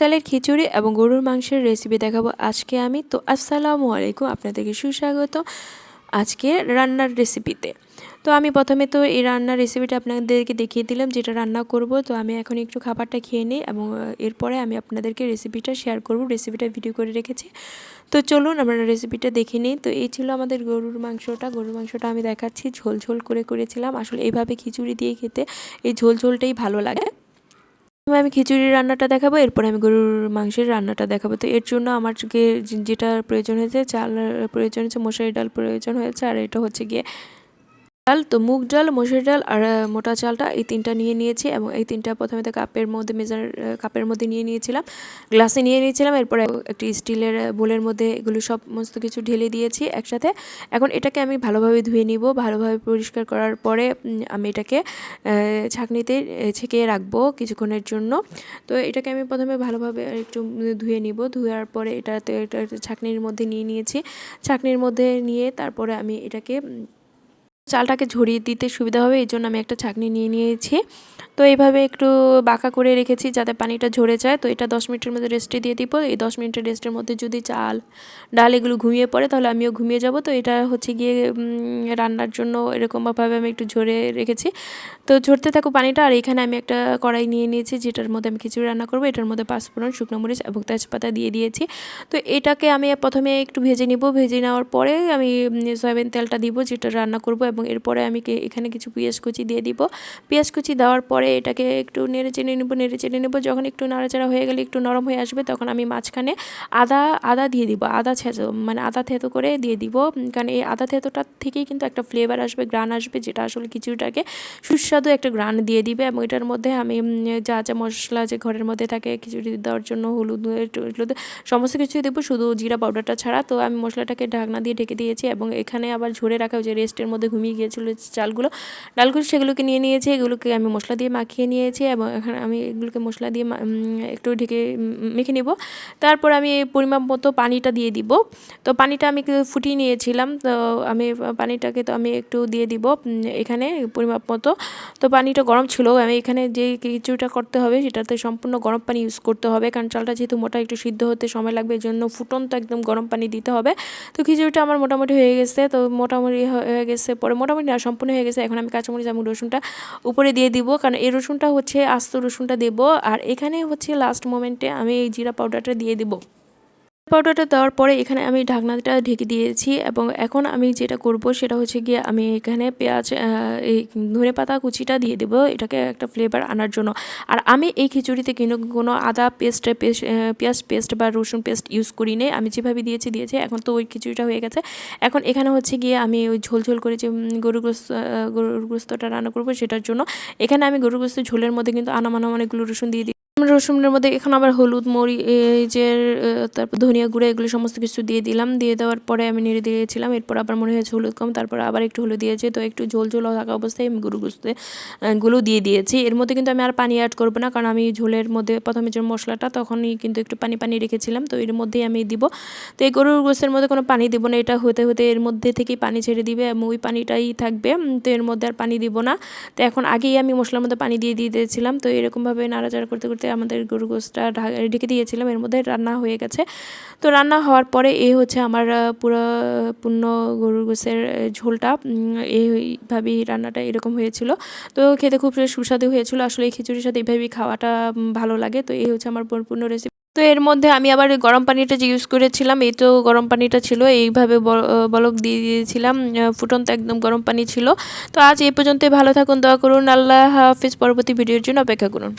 চালের খিচুড়ি এবং গরুর মাংসের রেসিপি দেখাবো আজকে আমি। তো আসসালামু আলাইকুম, আপনাদেরকে সুস্বাগত আজকে রান্নার রেসিপিতে তো আমি প্রথমে তো এই রান্নার রেসিপিটা আপনাদেরকে দেখিয়ে দিলাম, যেটা রান্না করব। তো আমি এখন একটু খাবারটা খেয়ে নিই এবং এরপরে আমি আপনাদেরকে রেসিপিটা শেয়ার করব রেসিপিটা ভিডিও করে রেখেছি। তো চলুন আমরা রেসিপিটা দেখে নিই। তো এই ছিল আমাদের গরুর মাংসটা। গরুর মাংসটা আমি দেখাচ্ছি, ঝোল ঝোল করে করেছিলাম। আসলে এইভাবে খিচুড়ি দিয়ে খেতে এই ঝোল ঝোলটাই ভালো লাগে। আমি খিচুড়ির রান্নাটা দেখাবো, এরপর আমি গরুর মাংসের রান্নাটা দেখাবো। তো এর জন্য আমার যেটা প্রয়োজন হয়েছে, চাল প্রয়োজন হয়েছে মশারি ডাল প্রয়োজন হয়েছে, আর এটা হচ্ছে গিয়ে ডাল তো মুগ ডাল, মসুর ডাল আর মোটা চালটা এই তিনটা নিয়ে নিয়েছি এবং এই তিনটা প্রথমে তো কাপের মধ্যে মেজার কাপের মধ্যে নিয়ে নিয়েছিলাম। গ্লাসে নিয়ে নিয়েছিলাম, এরপরে একটি স্টিলের বোলের মধ্যে এগুলো সমস্ত কিছু ঢেলে দিয়েছি একসাথে। এখন এটাকে আমি ভালোভাবে ধুয়ে নিব, ভালোভাবে পরিষ্কার করার পরে আমি এটাকে ছাঁকনিতে ছেঁকে রাখব কিছুক্ষণের জন্য। তো এটাকে আমি প্রথমে ভালোভাবে একটু ধুয়ে নিব, ধুয়ার পরে এটাতে এটা ছাঁকনির মধ্যে নিয়ে নিয়েছি। ছাঁকনির মধ্যে নিয়ে তারপরে আমি এটাকে চালটাকে ঝরিয়ে দিতে সুবিধা হবে এই জন্য আমি একটা ছাঁকনি নিয়ে নিয়েছি। তো এইভাবে একটু বাঁকা করে রেখেছি যাতে পানিটা ঝরে যায়। তো এটা দশ মিনিটের মধ্যে রেস্টে দিয়ে দিব। এই দশ মিনিটের রেস্টের মধ্যে যদি চাল, ডাল এগুলো ঘুমিয়ে পড়ে তাহলে আমিও ঘুমিয়ে যাব। তো এটা হচ্ছে গিয়ে রান্নার জন্য এরকমভাবে আমি একটু ঝরে রেখেছি। তো ঝরতে থাকো পানিটা। আর এখানে আমি একটা কড়াই নিয়ে নিয়েছি যেটার মধ্যে আমি খিচুড়ি রান্না করব। এটার মধ্যে পাঁচফোড়ন, শুকনো মরিচ এবং তেজপাতা দিয়ে দিয়েছি। তো এটাকে আমি প্রথমে একটু ভেজে নিব। ভেজে নেওয়ার পরে আমি সয়াবিন তেলটা দিব যেটা রান্না করব এবং এরপরে আমি এখানে কিছু পেঁয়াজ কুচি দিয়ে দিব। পেঁয়াজ কুচি দেওয়ার পরে এটাকে একটু নেড়ে চেড়ে নেব, নেড়ে চেড়ে নেব। যখন একটু নাড়াচাড়া হয়ে গেলে একটু নরম হয়ে আসবে, তখন আমি মাঝখানে আদা আদা দিয়ে দিব। আদা ছেঁচো মানে আদা থেতো করে দিয়ে দিব। কারণ এই আদা থেতোটার থেকেই কিন্তু একটা ফ্লেভার আসবে, গ্রান আসবে, যেটা আসলে খিচুড়িটাকে সুস্বাদু একটা গ্রান দিয়ে দিবে। এবং এটার মধ্যে আমি যা যা মশলা যে ঘরের মধ্যে থাকে, খিচুড়ি দেওয়ার জন্য, হলুদ হলুদ সমস্ত কিছুই দেবো। শুধু জিরা পাউডারটা ছাড়া। তো আমি মশলাটাকে ঢাকনা দিয়ে ঢেকে দিয়েছি এবং এখানে আবার ঝরে রাখা যে রেস্টের মধ্যে ঘুমিয়ে গিয়েছিল চালগুলো, ডালগুলো, সেগুলোকে নিয়ে নিয়েছি। এগুলোকে আমি মশলা দিয়ে মাখিয়ে নিয়েছি এবং এখানে আমি এগুলোকে মশলা দিয়ে একটু ঢেকে মেখে নিব। তারপর আমি পরিমাপ মতো পানিটা দিয়ে দিব। তো পানিটা আমি ফুটিয়ে নিয়েছিলাম। তো আমি, পানিটাকে তো আমি একটু দিয়ে দিব এখানে পরিমাপ মতো। তো পানিটা গরম ছিল। আমি এখানে যে কিছুটা করতে হবে, সেটাতে সম্পূর্ণ গরম পানি ইউজ করতে হবে। কারণ চালটা যেহেতু মোটা, একটু সিদ্ধ হতে সময় লাগবে। এই জন্য ফুটন্ত একদম গরম পানি দিতে হবে। তো খিচুড়িটা আমার মোটামুটি হয়ে গেছে। তো মোটামুটি হয়ে গেছে পরে, মোটামুটি না, সম্পূর্ণ হয়ে গেছে। এখন আমি কাঁচামরিচ এবং রসুনটা উপরে দিয়ে দিব। কারণ এই রসুনটা হচ্ছে আস্ত রসুনটা দেবো। আর এখানে হচ্ছে লাস্ট মোমেন্টে আমি এই জিরা পাউডারটা দিয়ে দিব। পাউডারটা দেওয়ার পরে এখানে আমি ঢাকনাটা ঢেকে দিয়েছি এবং এখন আমি যেটা করব সেটা হচ্ছে গিয়ে আমি এখানে পেঁয়াজ এই ধনে পাতা কুচিটা দিয়ে দেবো। এটাকে একটা ফ্লেভার আনার জন্য। আর আমি এই খিচুড়িতে কিন্তু কোনো আদা পেস্ট পেস্ট পেঁয়াজ পেস্ট বা রসুন পেস্ট ইউজ করি নেই আমি যেভাবে দিয়েছি দিয়েছি। এখন তো ওই খিচুড়িটা হয়ে গেছে। এখন এখানে হচ্ছে গিয়ে আমি ওই ঝোল ঝোল করে যে গরুর গোস্তটা রান্না করব সেটার জন্য। এখানে আমি গরুর গোস্ত ঝোলের মধ্যে কিন্তু আনামানা অনেকগুলো রসুন দিয়ে দিই রসুনের মধ্যে এখন আবার হলুদ মরি এই যে তারপর ধনিয়া গুঁড়ো, এগুলো সমস্ত কিছু দিয়ে দিলাম। দিয়ে দেওয়ার পরে আমি নেড়ে দিয়েছিলাম। এরপর আবার মনে হয়েছে হলুদ কম, তারপর আবার একটু হলুদ দিয়েছে। তো একটু ঝোল ঝোল থাকা অবস্থায় আমি গরু গুস্তে গুলো দিয়ে দিয়েছি। এর মধ্যে কিন্তু আমি আর পানি অ্যাড করব না, কারণ আমি ঝোলের মধ্যে প্রথমে যে মশলাটা, তখনই কিন্তু একটু পানি পানি রেখেছিলাম। তো এর মধ্যেই আমি দিব। তো এই গরুর গোস্তের মধ্যে কোনো পানি দিব না, এটা হতে হতে এর মধ্যে থেকেই পানি ছেড়ে দিবে, এবং ওই পানিটাই থাকবে। তো এর মধ্যে আর পানি দিব না। তো এখন আগেই আমি মশলার মধ্যে পানি দিয়ে দিয়ে দিয়েছিলাম। তো এরকমভাবে নাড়াচাড়া করতে করতে আমাদের গরু গোস্ত মাছটা ঢেকে দিয়েছিলাম, এর মধ্যে রান্না হয়ে গেছে। তো রান্না হওয়ার পরে এই হচ্ছে আমার পুরো পূর্ণ গরুর গোসের ঝোলটা। এইভাবেই রান্নাটা এরকম হয়েছিল। তো খেতে খুব সুস্বাদু হয়েছিল। আসলে এই খিচুড়ির সাথে এইভাবেই খাওয়াটা ভালো লাগে। তো এই হচ্ছে আমার পূর্ণ রেসিপি তো এর মধ্যে আমি আবার গরম পানিটা যে ইউজ করেছিলাম, এই তো গরম পানিটা ছিল। এইভাবে বলক দিয়ে দিয়েছিলাম। ফুটন্ত একদম গরম পানি ছিল। তো আজ এই পর্যন্তই। ভালো থাকুন, দোয়া করুন। আল্লাহ হাফিজ। পরবর্তী ভিডিওর জন্য অপেক্ষা করুন।